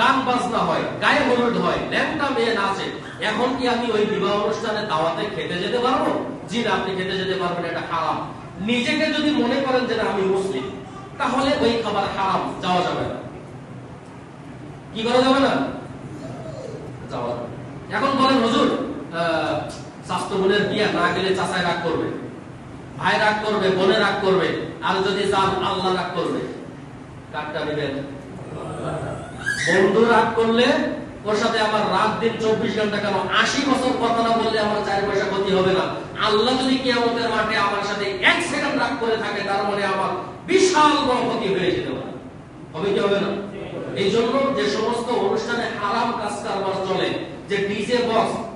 গান বাজনা হয়, গায়ে হলুদ হয়, ল্যাংটা মেয়ে নাচে। এখন কি আমি ওই বিবাহ অনুষ্ঠানে দাওয়াতে খেতে যেতে পারব? জি না আপনি খেতে যেতে পারবেন, এটা হারাম। নিজেকে যদি মনে করেন যে আমি মুসলিম, তাহলে ওই খাবার হারাম, যাওয়া যাবে না। কি করা যাবে না? যাওয়া এখন বলেন, হুজুর স্বাস্থ্য বোনের বিয়ে না গেলে চাচায় রাগ করবে, ভাই রাগ করবে, বোনে রাগ করবে, আর যদি যান আল্লাহ রাগ করবে। কাঠটা নেবেন বন্ধু রাগ করলে ওর সাথে আমার রাত দিন চব্বিশ ঘণ্টা কেন? আশি বছর কথা না বললে আমার চার পয়সা ক্ষতি হবে না। আল্লাহ যদি কেয়ামতের মাঠে আমার সাথে এক সেকেন্ড রাগ করে থাকে তার মানে আমার বিশাল বড় ক্ষতি হয়ে যেতে পারে। হবে কি হবে না? এই জন্য যে সমস্ত অনুষ্ঠানে হারাম কাজ কারবার চলে যে ডিজে বক্স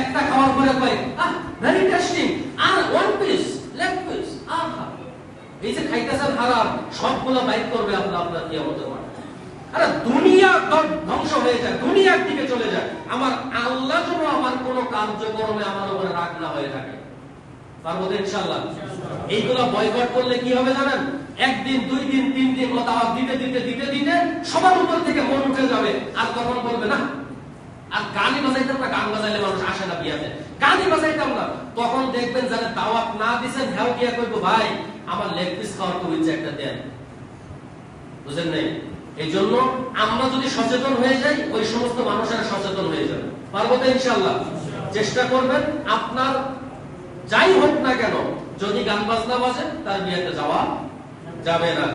একটা খাওয়ার পরে কয়, আহ ভেরি টেস্টিং আর ওয়ান পিস লেগ পিস আহা। এই যে খাইতেছেন হারাম, সবগুলো বাইক করবে আপনার আপনার কি আমাদের আরে, দুনিয়া ধ্বংস হয়ে যায়, দুনিয়ার দিকে চলে যায়। আমার আল্লাহ যেন আমার কার্যক্রমে আমার উপরে রাগ না হয়ে থাকে। পারব তো ইনশাল্লাহ এইগুলো বয়কট করলে কি হবে জানেন? একদিন, দুই দিন, তিন দিন দিতে দিতে দিতে দিতে সবার উপর থেকে মন উঠে যাবে, আর তখন বলবে, না, আর না গান মানুষ আসে না বিয়াতে। বাজাইতাম না তখন দেখবেন যারা দাওয়াত না ভাই, আমার লেগ পিস খাওয়ার খুব একটা দেন। নাই? এই জন্য আমরা যদি সচেতন হয়ে যাই, ওই সমস্ত মানুষেরা সচেতন হয়ে যাবে। পারব তো ইনশাল্লাহ চেষ্টা করবেন, আপনার যাই হোক না কেন, যদি গান বাজনা বাজে, তার বিয়েতে যাওয়া যাবে না।